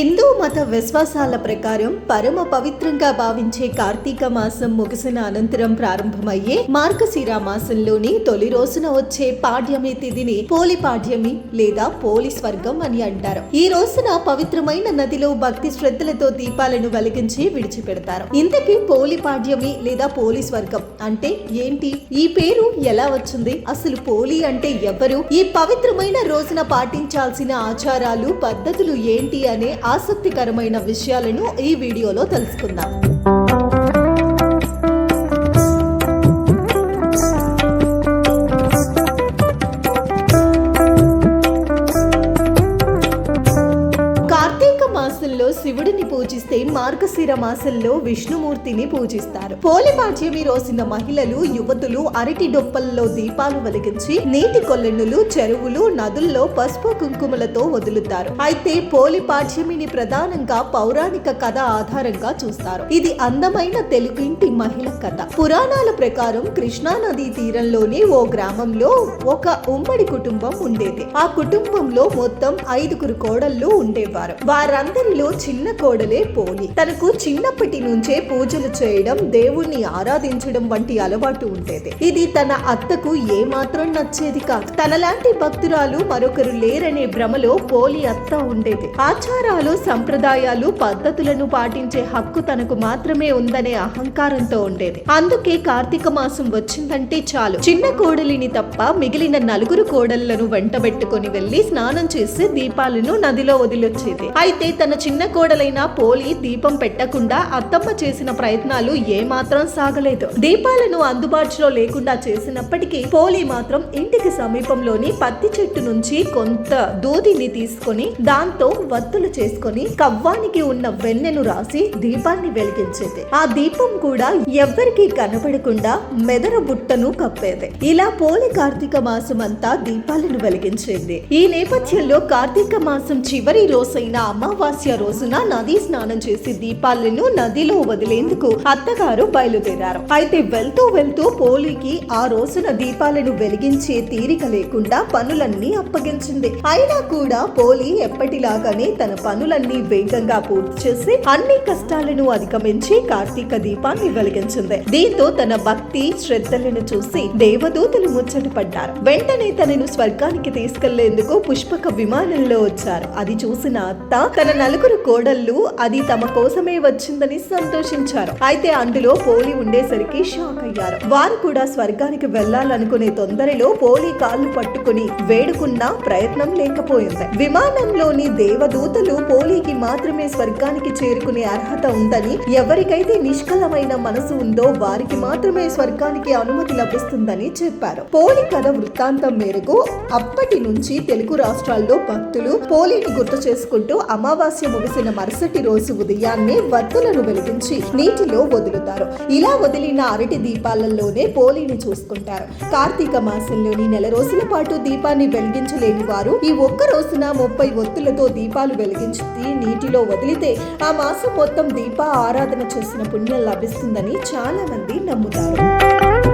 హిందూ మత విశ్వాసాల ప్రకారం పరమ పవిత్రంగా భావించే కార్తీక మాసం ముగిసిన అనంతరం ప్రారంభమయ్యే మార్గశిర మాసంలోని తొలి రోజున వచ్చే పాడ్యమి తిథిని పోలి పాడ్యమి లేదా పోలి స్వర్గం అని అంటారు. ఈ రోజున పవిత్రమైన నదిలో భక్తి శ్రద్ధలతో దీపాలను వెలిగించి విడిచిపెడతారు. ఇంతకీ పోలి పాడ్యమి లేదా పోలి స్వర్గం అంటే ఏంటి? ఈ పేరు ఎలా వచ్చింది? అసలు పోలి అంటే ఎవరు? ఈ పవిత్రమైన రోజున పాటించాల్సిన ఆచారాలు పద్ధతులు ఏంటి అనే ఆసక్తికరమైన విషయాలను ఈ వీడియోలో తెలుసుకుందాం. కార్తీక మాసంలో శివుడిని పూజిస్తే మార్గశిర మాసంలో విష్ణుమూర్తిని పూజిస్తారు. పోలిపాడ్యమి రోజున మహిళలు యువతులు అరటి డొప్పల్లో దీపాలు వెలిగించి నీటి కొల్లెన్నులు చెరువులు నదుల్లో పసుపు కుంకుమలతో వదులుతారు. అయితే పోలిపాడ్యమిని ప్రధానంగా పౌరాణిక కథ ఆధారంగా చూస్తారు. ఇది అందమైన తెలుగింటి మహిళ కథ. పురాణాల ప్రకారం కృష్ణా నదీ తీరంలోని ఓ గ్రామంలో ఒక ఉమ్మడి కుటుంబం ఉండేది. ఆ కుటుంబంలో మొత్తం ఐదుగురు కోడళ్ళు ఉండేవారు. వారందరిలో చిన్న కోడలు పోలి. తనకు చిన్నప్పటి నుంచే పూజలు చేయడం దేవుణ్ణి ఆరాధించడం వంటి అలవాటు ఉండేది. ఇది తన అత్తకు ఏమాత్రం నచ్చేది కాదు. తనలాంటి భక్తురాలు మరొకరు లేరనే భ్రమలో పోలి అత్త ఉండేది. ఆచారాలు సంప్రదాయాలు పద్ధతులను పాటించే హక్కు తనకు మాత్రమే ఉందనే అహంకారంతో ఉండేది. అందుకే కార్తీక మాసం వచ్చిందంటే చాలు. చిన్న కోడలిని తప్ప మిగిలిన నలుగురు కోడళ్ళను వెంటబెట్టుకొని వెళ్ళి స్నానం చేసి దీపాలను నదిలో వదిలొచ్చేది. అయితే తన చిన్న కోడలైన పోలి దీపం పెట్టకుండా అత్తమ్మ చేసిన ప్రయత్నాలు ఏమాత్రం సాగలేదు. దీపాలను అందుబాటులో లేకుండా చేసినప్పటికీ పోలి మాత్రం ఇంటికి సమీపంలోని పత్తి చెట్టు నుంచి కొంత దూదిని తీసుకొని దాంతో వత్తులు చేసుకొని కవ్వానికి ఉన్న వెన్నెను రాసి దీపాన్ని వెలిగించేది. ఆ దీపం కూడా ఎవ్వరికీ కనపడకుండా మెదర బుట్టను కప్పేది. ఇలా పోలి కార్తీక మాసం అంతా దీపాలను వెలిగించేది. ఈ నేపథ్యంలో కార్తీక మాసం చివరి రోజైన అమావాస్య రోజున నదీ స్నానం చేసి దీపాలను నదిలో వదిలేందుకు అత్తగారు బయలుదేరారు. అయితే వెళ్తూ వెళ్తూ పోలికి ఆ రోజున దీపాలను వెలిగించే తీరిక లేకుండా పనులన్నీ అప్పగించింది. అయినా కూడా పోలి ఎప్పటిలాగానే తన పనులన్నీ వేగంగా పూర్తి చేసి అన్ని కష్టాలను అధిగమించి కార్తీక దీపాన్ని వెలిగించింది. దీంతో తన భక్తి శ్రద్ధలను చూసి దేవదూతలు ముచ్చట పడ్డారు. వెంటనే తనను స్వర్గానికి తీసుకెళ్ళేందుకు పుష్పక విమానంలో వచ్చారు. అది చూసిన అత్త తన నలుగురు కోడళ్ళు అది తమ కోసమే వచ్చిందని సంతోషించారు. అయితే అందులో పోలి ఉండేసరికి షాక్ అయ్యారు. వారు కూడా స్వర్గానికి వెళ్ళాలనుకునే తొందరలో పోలి కాళ్ళు పట్టుకుని వేడుకున్నా ప్రయత్నం లేకపోయింది. విమానంలోని దేవదూతలు పోలీకి మాత్రమే స్వర్గానికి చేరుకునే అర్హత ఉందని ఎవరికైతే నిష్కలమైన మనసు ఉందో వారికి మాత్రమే స్వర్గానికి అనుమతి లభిస్తుందని చెప్పారు. పోలి కథ వృత్తాంతం మేరకు అప్పటి నుంచి తెలుగు రాష్ట్రాల్లో భక్తులు పోలీని గుర్తు చేసుకుంటూ అమావాస్య ముగిసిన మరుసటి రోజు ఉదయాన్నే వత్తులను వెలిగించి నీటిలో వదులుతారు. ఇలా వదిలిన అరటి దీపాలలోనే పోలిని చూసుకుంటారు. కార్తీక మాసంలోని నెల రోజుల పాటు దీపాన్ని వెలిగించలేని వారు ఈ ఒక్క రోజున ముప్పై ఒత్తులతో దీపాలు వెలిగించి నీటిలో వదిలితే ఆ మాసం మొత్తం దీప ఆరాధన చేసిన పుణ్యం లభిస్తుందని చాలా మంది నమ్ముతారు.